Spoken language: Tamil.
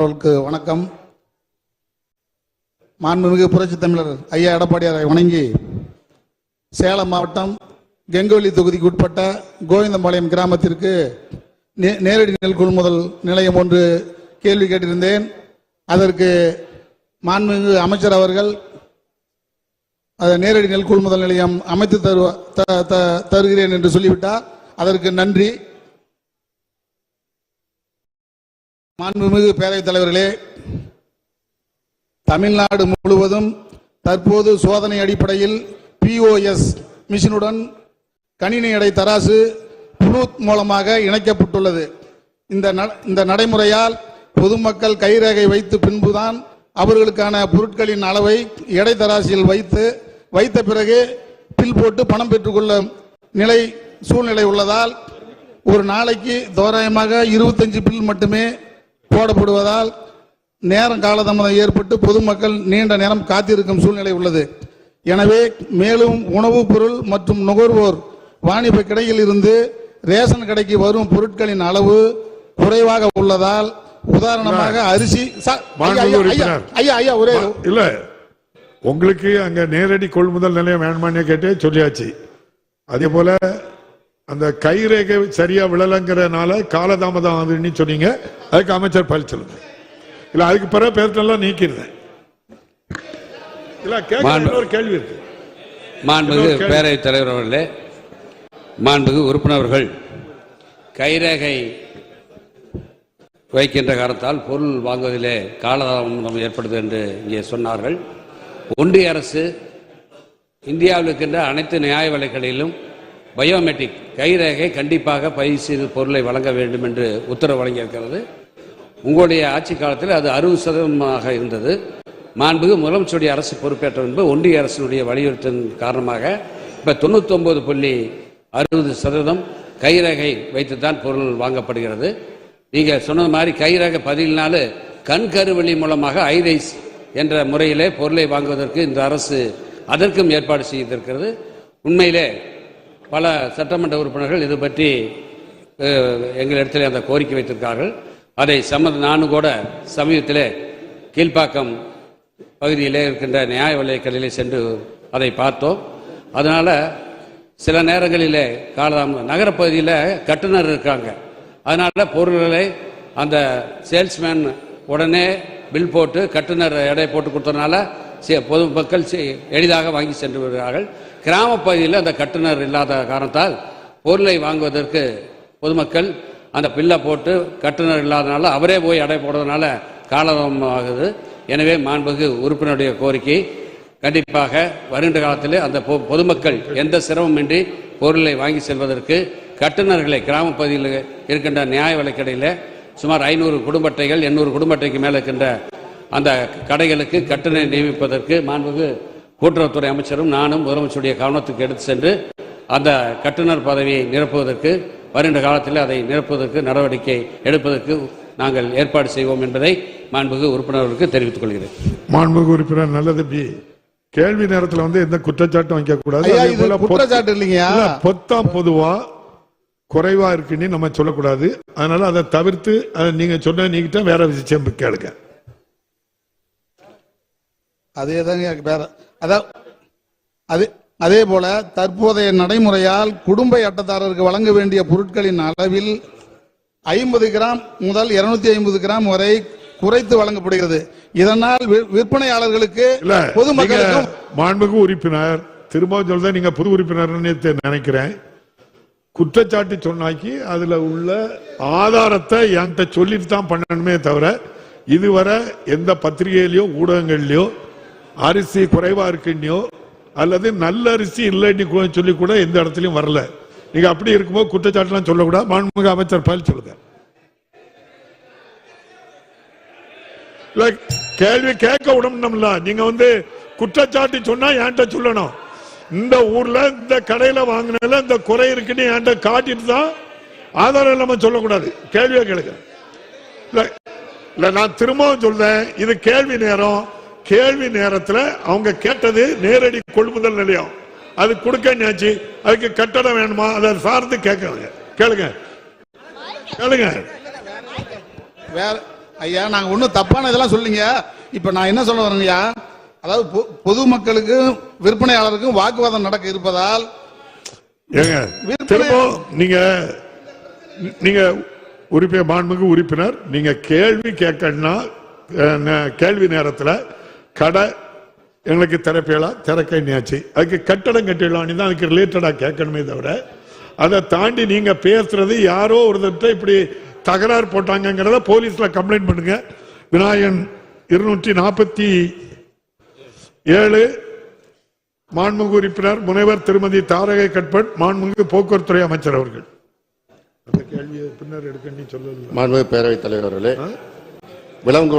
அவர்களுக்கு வணக்கம். மாண்புமிகு புரட்சி தமிழர் ஐயா எடப்பாடியாரை வணங்கி சேலம் மாவட்டம் கெங்கோலி தொகுதிக்கு உட்பட்ட கோவிந்தம்பாளையம் கிராமத்திற்கு நே- நேரடி நெல் கொள்முதல் நிலையம் ஒன்று கேள்வி கேட்டிருந்தேன். அதற்கு மாண்புமிகு அமைச்சர் அவர்கள் அதை நேரடி நெல் கொள்முதல் நிலையம் அமைத்து தருவ த- த- தருகிறேன் என்று சொல்லிவிட்டார். அதற்கு நன்றி. மாண்புமிகு பேரவைத் தலைவர்களே தமிழ்நாடு முழுவதும் தற்போது சோதனை அடிப்படையில் பிஓஎஸ் மிஷினுடன் கணினி எடை தராசு ப்ளூத் மூலமாக இணைக்கப்பட்டுள்ளது. இந்த ந- இந்த நடைமுறையால் பொதுமக்கள் கைரேகை வைத்து பின்புதான் அவர்களுக்கான பொருட்களின் அளவை எடை தராசியில் வைத்து வைத்த பிறகு பில் போட்டு பணம் பெற்றுக்கொள்ளும் நிலை சூழ்நிலை உள்ளதால் ஒரு நாளைக்கு தோராயமாக இருபத்தஞ்சு பில் மட்டுமே போடப்படுவதால் நேரம் காலதாமதம் ஏற்பட்டு பொதுமக்கள் நீண்ட நேரம் காத்திருக்கும் சூழ்நிலை உள்ளது. எனவே மேலும் உணவுப் பொருள் மற்றும் நுகர்வோர் வாணிப கடையில் இருந்து ரேஷன் கடைக்கு வரும் பொருட்களின் அளவு குறைவாக உள்ளதால் உதாரணமாக அரிசி ஐயா ஐயா ஒரே இல்ல உங்களுக்கு அங்க நேரடி கொள்முதல் நிலையம் வேணுமான்னு கேட்டே சொல்லியாச்சு. அதே போல அந்த கைரேகை சரியா விழலங்கிறனால காலதாமதம் ஆகுதுன்னு சொன்னீங்க. அதுக்கு அமைச்சர் பதில் சொல்லுங்க. இல்ல அதுக்கு பிறகு பேர்த்தெல்லாம் நீக்கிருந்தேன் இல்ல கேட்க கேள்வி இருக்கு. மாண்புமிகு. பேரவைத் தலைவர் அவர்களே மாண்புமிகு உறுப்பினர்கள் கைரேகை வைக்கின்ற காரணத்தால் பொருள் வாங்குவதிலே காலதாமதம் ஏற்படுது என்று இங்கே சொன்னார்கள். ஒன்றிய அரசு இந்தியாவில் இருக்கின்ற அனைத்து நியாய விலைகளிலும் பயோமெட்ரிக் கைரேகை கண்டிப்பாக பயிர் செய்து பொருளை வழங்க வேண்டும் என்று உத்தரவு வழங்கியிருக்கிறது. உங்களுடைய ஆட்சி காலத்தில் அது அறுபது சதவீதமாக இருந்தது. மாண்புகு முதலமைச்சருடைய அரசு பொறுப்பேற்ற முன்பு ஒன்றிய அரசினுடைய வலியுறுத்தின் காரணமாக இப்போ தொண்ணூத்தொன்பது புள்ளி அறுபது சதவீதம் கைரேகை வைத்துத்தான் பொருள் வாங்கப்படுகிறது. நீங்கள் சொன்னது மாதிரி கைரேகை பதினாலு கண் கருவழி மூலமாக ஐரைஸ் என்ற முறையிலே பொருளை வாங்குவதற்கு இந்த அரசு அதற்கும் ஏற்பாடு செய்திருக்கிறது. உண்மையிலே பல சட்டமன்ற உறுப்பினர்கள் இது பற்றி எங்களிடத்தில் அந்த கோரிக்கை வைத்திருக்கார்கள் அதை சம்மந்த நானும் கூட சமீபத்தில் கீழ்ப்பாக்கம் பகுதியிலே இருக்கின்ற நியாய விலைக்கடையிலே சென்று அதை பார்த்தோம். அதனால் சில நேரங்களிலே காலதாமதம் நகரப்பகுதியில் கட்டுநர் இருக்காங்க. அதனால் பொருள்களை அந்த சேல்ஸ்மேன் உடனே பில் போட்டு கட்டுனர் எடை போட்டு கொடுத்தனால பொதுமக்கள் எளிதாக வாங்கி சென்று விடுகிறார்கள். கிராமப்பகுதியில் அந்த கட்டுனர் இல்லாத காரணத்தால் பொருளை வாங்குவதற்கு பொதுமக்கள் அந்த பில்லை போட்டு கட்டுநர் இல்லாதனால அவரே போய் அடை போடுறதுனால காலம் ஆகுது. எனவே மாண்புகு உறுப்பினருடைய கோரிக்கை கண்டிப்பாக வருகின்ற காலத்தில் அந்த பொ- பொதுமக்கள் எந்த சிரமமின்றி பொருளை வாங்கி செல்வதற்கு கட்டுநர்களை கிராம பகுதியில் இருக்கின்ற நியாய விலைக்கடையில் சுமார் ஐநூறு குடும்ப அட்டைகள் எண்ணூறு குடும்ப அட்டைக்கு மேலே இருக்கின்ற அந்த கடைகளுக்கு கட்டுநரை நியமிப்பதற்கு மாண்புகு கூட்டுறவுத்துறை அமைச்சரும் நானும் முதலமைச்சருடைய கவனத்துக்கு எடுத்து சென்று அந்த கட்டுநர் பதவியை நிரப்புவதற்கு வருகின்ற காலத்தில் அதை நிரப்புவதற்கு நடவடிக்கை எடுப்பதற்கு நாங்கள் ஏற்பாடு செய்வோம் என்பதை மாண்புகு உறுப்பினர்களுக்கு தெரிவித்துக் கொள்கிறேன். மாண்புமிகு உறுப்பினர் நல்லது பி. கேள்வி நேரத்துல வந்து எந்த குற்றச்சாட்டும் வைக்க கூடாது. குற்றச்சாட்டு இல்லைங்கய்யா? இல்ல, பொத்தாம் பொதுவா குறைவா இருக்குன்னு நம்ம சொல்லக்கூடாது. அதனால அதை தவிர்த்து அதை நீங்க சொன்ன நீக்கிட்ட வேற விஷயம் கேளுங்க. அதே தாங்க வேற அதான் அதே அதே போல தற்போதைய நடைமுறையால் குடும்ப அட்டைதாரருக்கு வழங்க வேண்டிய பொருட்களின் அளவில் ஐம்பது கிராம் முதல் 250 ஐம்பது கிராம் வரை குறைத்து வழங்கப்படுகிறது. இதனால் விற்பனையாளர்களுக்கு பொதுமக்களுக்கும் மாண்புமிகு உறுப்பினர் திரும்ப சொல்றேன் நீங்க புது உறுப்பினர்னு தெ- நினைக்கிறேன். குற்றச்சாட்டு சொன்னாக்கி அதுல உள்ள ஆதாரத்தை என்கிட்ட சொல்லிட்டு தான் பண்ணணுமே தவிர இதுவரை எந்த பத்திரிகையிலயோ ஊடகங்கள்லயோ அரிசி குறைவா இருக்குன்னியோ அல்லது நல்ல அரிசி இல்லைன்னு சொல்லி கூட எந்த இடத்துலயும் வரல. நீங்க அப்படி இருக்கும்போது குற்றச்சாட்டுலாம் சொல்லக்கூடாது. மாண்புமிகு அமைச்சர் பதில் சொல்லுங்க. கேள்வி கேட்க விடணும்ல. நீங்க வந்து குற்றச்சாட்டு சொன்னா என்கிட்ட சொல்லணும்? இந்த ஊர்ல இந்த கடையில வாங்கினால இந்த குறை இருக்குன்னு என்கிட்ட காட்டிட்டு தான் ஆதாரம் இல்லாம சொல்லக்கூடாது. கேள்வியை கேளுங்க. இல்ல நான் திரும்பவும் சொல்றேன். இது கேள்வி நேரம். கேள்வி நேரத்துல அவங்க கேட்டது நேரடி கொள்முதல் நிலையம். அது கொடுக்க நினைச்சு அதுக்கு கட்டணம் வேணுமா? அதை சார்ந்து கேட்கணுங்க கேளுங்க. கேளுங்க. வேற ஐயா நாங்க ஒண்ணும் தப்பான இதெல்லாம் சொல்லிங்க இப்ப நான் என்ன சொல்ல வரேங்கய்யா? அதாவது பொதுமக்களுக்கும் விற்பனையாளருக்கும் வாக்குவாதம் நடக்க இருப்பதால் ஏங்க திரும்ப நீங்க நீங்க உறுப்பினர் மாண்புமிகு உறுப்பினர் நீங்க கேள்வி கேட்கணும்னா கேள்வி நேரத்துல கடை எங்களுக்கு திறப்பீங்களா திறக்கணியாச்சு அதுக்கு கட்டடம் கட்டிடலாம் தான் அதுக்கு ரிலேட்டடா கேட்கணுமே தவிர அதை தாண்டி நீங்க பேசுறது யாரோ ஒருத்தர்கிட்ட இப்படி தகராறு போட்டாங்கங்கிறத போலீஸ்ல கம்ப்ளைண்ட் பண்ணுங்க. விநாயகன் இருநூற்றி நாற்பத்தி ஏழு மாண்புமிகு உறுப்பினர் முனைவர் திருமதி தாரகை கட்பட் மாண்புமிகு போக்குவரத்துறை அமைச்சர் அவர்கள். அந்த கேள்வியை பின்னர் எடுக்க நீ சொல்லல மாண்புமிகு பேரவைத் தலைவர் அவர்களே விலங்கு